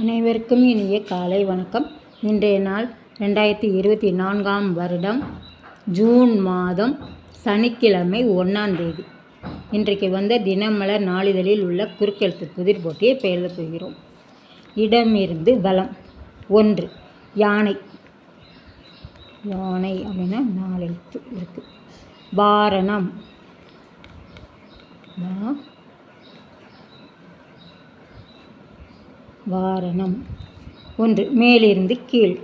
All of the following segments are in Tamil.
அனைவருக்கும் இனிய காலை வணக்கம். இன்றைய நாள் ரெண்டாயிரத்தி இருபத்தி நான்காம் வருடம் ஜூன் மாதம் சனிக்கிழமை ஒன்றாம் தேதி. இன்றைக்கு வந்த தினமலர் நாளிதழில் உள்ள குறுக்கெழுத்து புதிர் போட்டியை பெயர்ந்து போகிறோம். இடமிருந்து வலம். ஒன்று யானை. யானை அப்படின்னா நாலெழுத்து இருக்குது வாரணம் வாரணம். ஒன்று மேலிருந்து கீழ்.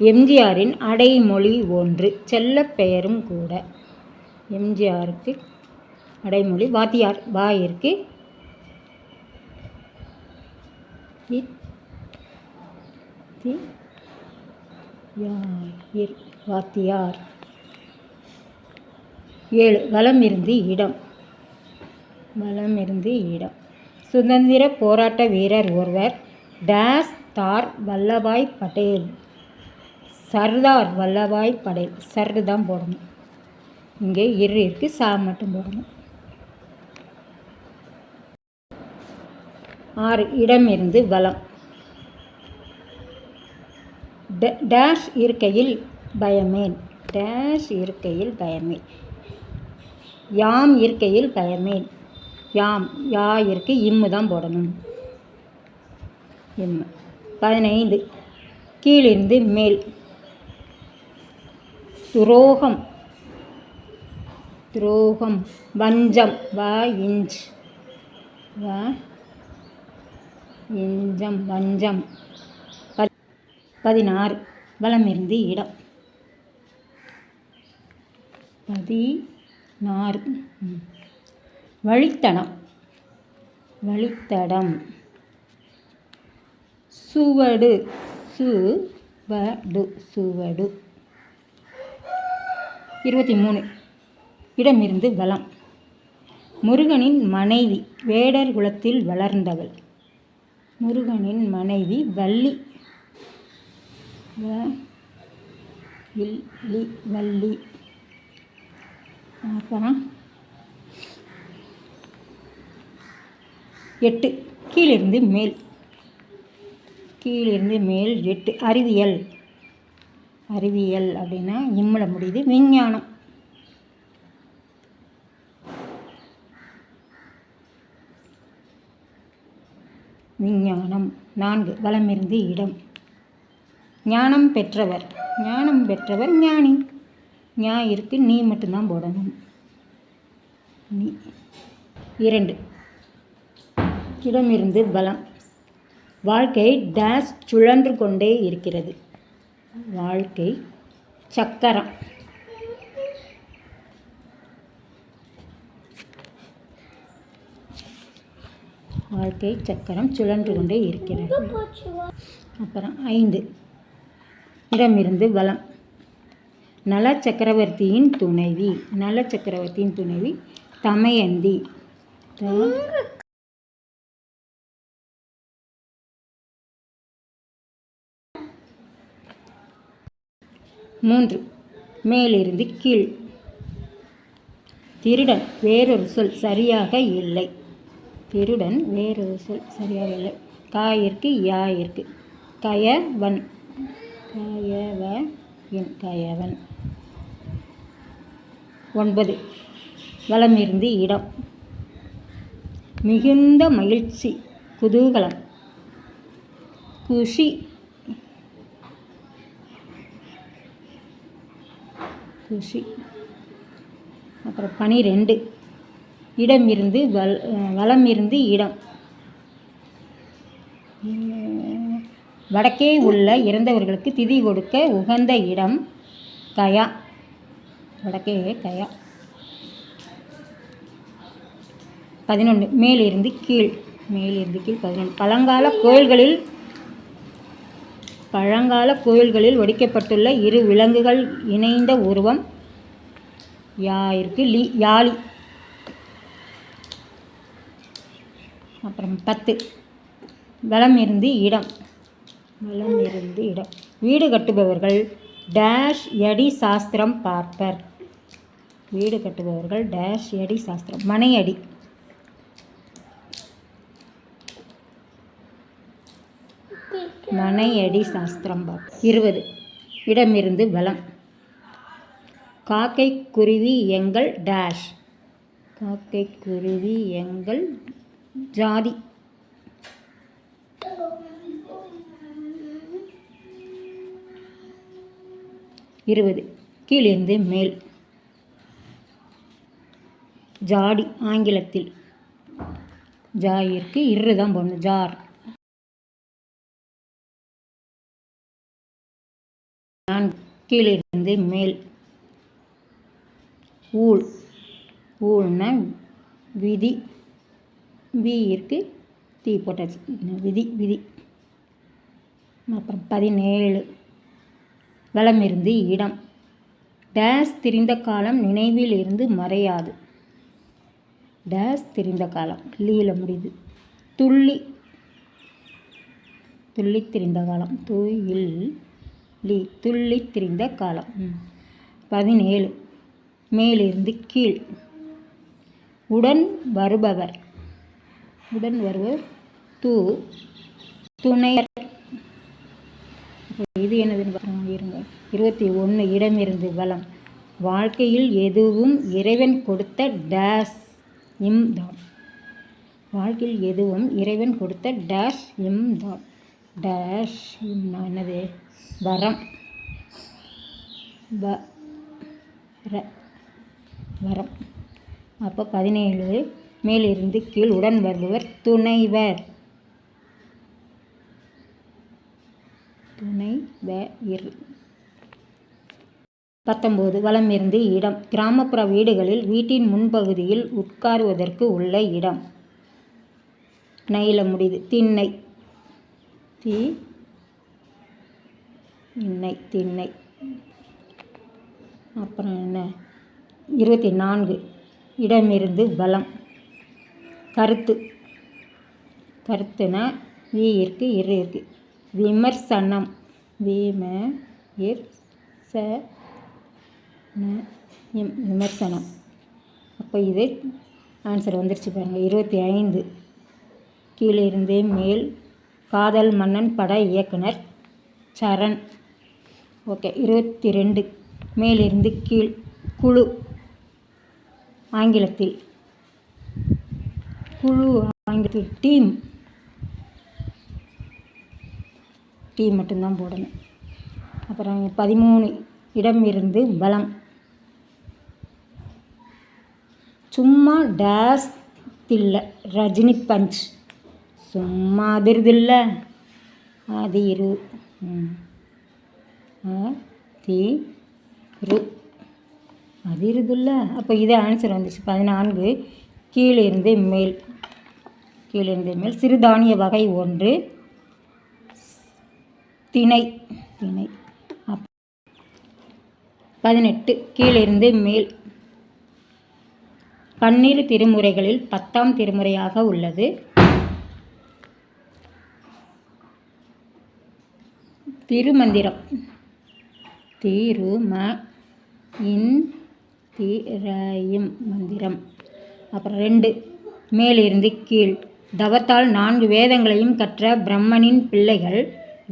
எம்ஜிஆரின் அடைமொழி ஒன்று செல்லப் பெயரும் கூட. எம்ஜிஆருக்கு அடைமொழி வாத்தியார் வாயிற்கு. யாயிர் வாத்தியார். ஏழு வலம் இருந்து இடம். வலம் இருந்து இடம். சுதந்திர போராட்ட வீரர் ஒருவர் டேஸ் தார் வல்லபாய் பட்டேல். சர்தார் வல்லபாய் படேல் சர்டு தான் போடணும். இங்கே இரு இருக்குது சா மட்டும் போடணும். ஆறு இடம் இருந்து ட- டேஷ் இருக்கையில் பயமேன் டேஷ் இருக்கையில் பயமேன் யாம் இருக்கையில் பயமேன் யாம் யா இருக்கு இம்மு தான் போடணும். இம்மு. பதினைந்து. கீழிருந்து மேல். துரோகம். துரோகம். வஞ்சம். வ இஞ்ச். வ இஞ்சம். வஞ்சம். பதினாறு. வளமிருந்து இடம். பதினாறு. வழித்தடம். வழித்தடம். சுவடு சுவடு சுவடு. இருபத்தி மூணு இடமிருந்து வளம் முருகனின் மனைவி வேடர் குலத்தில் வளர்ந்தவள். முருகனின் மனைவி வள்ளி. வ- இல்லி வள்ளி. அப்புறம் எட்டு. கீழிருந்து மேல். கீழிருந்து மேல் எட்டு. அறிவியல். அறிவியல் அப்படின்னா இம்மில் முடியுது. விஞ்ஞானம். விஞ்ஞானம். நான்கு. வளமிருந்து இடம். ஞானம் பெற்றவர். ஞானம் பெற்றவர் ஞானி. ஞா இருக்கு நீ மட்டும்தான் போடணும். நீ. இரண்டு. இடமிருந்து பலம். வாழ்க்கை டேஷ் சுழன்று கொண்டே இருக்கிறது. வாழ்க்கை சக்கரம். வாழ்க்கை சக்கரம் சுழன்று கொண்டே இருக்கிறது. அப்புறம் ஐந்து. இடமிருந்து பலம். நல சக்கரவர்த்தியின் துணைவி. நல சக்கரவர்த்தியின் துணைவி தமயந்தி. மூன்று. மேலிருந்து கீழ். திருடன் வேறொரு சொல் சரியாக இல்லை. திருடன் வேறொரு சொல் சரியாக இல்லை. காயிற்கு யாயிற்கு கயவன். கயவ என் கயவன். ஒன்பது. வளமிருந்து இடம். மிகுந்த மகிழ்ச்சி குதூகலம். குஷி குஷி. அப்புறம் பனிரெண்டு. இடம் இருந்து வல் வளம் இருந்து இடம். வடக்கே உள்ள இறந்தவர்களுக்கு திதி கொடுக்க உகந்த இடம் கயா. வடக்கே கயா. பதினொன்று மேலிருந்து கீழ். மேலிருந்து கீழ் பதினொன்று பழங்கால கோயில்களில் பழங்கால கோயில்களில் வடிக்கப்பட்டுள்ள இரு விலங்குகள் இணைந்த உருவம் யாயிற்கு லி யாழி அப்புறம் பத்து வளம் இருந்து இடம். வளம் இருந்து இடம். வீடு கட்டுபவர்கள் டேஷ் எடி சாஸ்திரம் பார்ப்பர். வீடு கட்டுபவர்கள் டேஷ் எடி சாஸ்திரம். மனையடி மனையடி சாஸ்திரம் இருபது. இடமிருந்து பலம் காக்கை குருவி எங்கள் டேஷ். காக்கை குருவி எங்கள் ஜாதி. இருபது. கீழிருந்து மேல். ஜாடி ஆங்கிலத்தில். ஜாயிற்கு இரு தான் போடணும். ஜார். நான் கீழிருந்து மேல். ஊழ். ஊழ்னா விதி. வீயிற்கு தீ போட்டாச்சு. விதி? விதி. அப்புறம் பதினேழு. வளமிருந்து இடம். டேஸ் திரிந்த காலம் நினைவில் இருந்து மறையாது. டேஸ் திரிந்த காலம். லீல முடியுது. துள்ளி. துள்ளி திரிந்த காலம். துயில் லீ துள்ளி திரிந்த காலம். பதினேழு. மேலிருந்து கீழ். உடன் வருபவர். உடன் வருவர் தூ துணையர். இது என்னதுன்னு பாருங்க இருங்க. இருபத்தி ஒன்று இடமிருந்து வலம். வாழ்க்கையில் எதுவும் இறைவன் கொடுத்த டேஸ் இம் தான். வாழ்க்கையில் எதுவும் இறைவன் கொடுத்த டேஷ் இம் தான். டேஷ் என்னது? வரம். வ ர வரம். அப்போ பதினேழு. மேலிருந்து கீழ் உடன் வருபவர் துணைவர். துணை வ பத்தொம்போது. வளமிருந்து இருந்து இடம். கிராமப்புற வீடுகளில் வீட்டின் முன்பகுதியில் உட்காருவதற்கு உள்ள இடம். நயில முடியுது. திண்ணை. தி இன்னை திண்ணை. அப்புறம் என்ன? இருபத்தி நான்கு. இடமிருந்து பலம். கருத்து. கருத்துனா வி இருக்கு இரு இருக்கு. விமர்சனம். விம இர் ச விமர்சனம். அப்போ இது ஆன்சர் வந்துருச்சு பாருங்கள் இருபத்தி ஐந்து. கீழே இருந்தே மேல் காதல் மன்னன் பட இயக்குனர் சரண். ஓகே இருபத்தி ரெண்டு மேலிருந்து கீழ் குழு ஆங்கிலத்தில். குழு ஆங்கிலத்தில் டீம். டீம் மட்டும்தான் போடணும். அப்புறம் பதிமூணு. இடம் இருந்து பலம். சும்மா டேஸ் இல்லை ரஜினி பஞ்ச். சும்மா அதிருதில்ல. அது இரு. தி ரு. அதிருதில்ல. அப்போ இதே ஆன்சர் வந்துச்சு. பதினான்கு கீழே இருந்து மேல். கீழே இருந்து மேல். சிறுதானிய வகை ஒன்று. திணை. திணை. அப் பதினெட்டு கீழிருந்து மேல். பன்னிரு திருமுறைகளில் பத்தாம் திருமுறையாக உள்ளது. திருமந்திரம். திரும இன் திரையும் மந்திரம். அப்புறம் ரெண்டு மேலிருந்து கீழ். தவத்தால் நான்கு வேதங்களையும் கற்ற பிரம்மனின் பிள்ளைகள்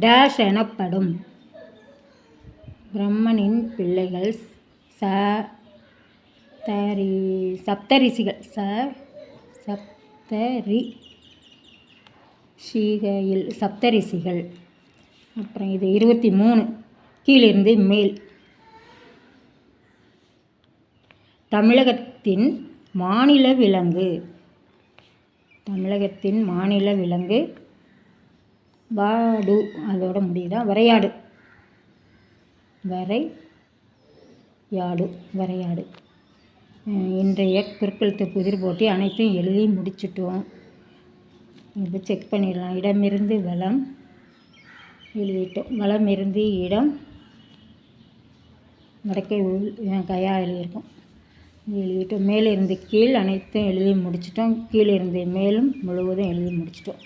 டேஷ் எனப்படும். பிரம்மனின் பிள்ளைகள் ச தரி சப்தரிசிகள். ச சப்தரி ஷீகையில் சப்தரிசிகள். அப்புறம் இது இருபத்தி மூணு. கீழிருந்து மேல். தமிழகத்தின் மாநில விலங்கு. தமிழகத்தின் மாநில விலங்கு. வாடு. அதோட முடியுதா? வரையாடு. வரை யாடு வரையாடு இன்றைய குறுக்கெழுத்து புதிர் போட்டி அனைத்தையும் எழுதி முடிச்சிட்டோம். இது செக் பண்ணிடலாம். இடமிருந்து வளம் எழுதிட்டோம் வளம் இருந்து இடம் வடக்கை உள் அஹ் கையா எழுதியிருக்கோம் எழுதிட்டோம் மேலே இருந்து கீழ் அனைத்தும் எழுதி முடிச்சிட்டோம். கீழே இருந்து மேலும் முழுவதும் எழுதி முடிச்சிட்டோம்.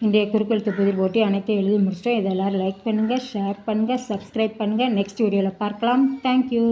இன்றைய குறுக்கெழுத்து புதிர் போட்டி அனைத்தையும் எழுதி முடிச்சிட்டோம். இதை எல்லோரும் லைக் பண்ணுங்கள் ஷேர் பண்ணுங்கள் சப்ஸ்கிரைப் பண்ணுங்கள் நெக்ஸ்ட் வீடியோவில் பார்க்கலாம். தேங்க்யூ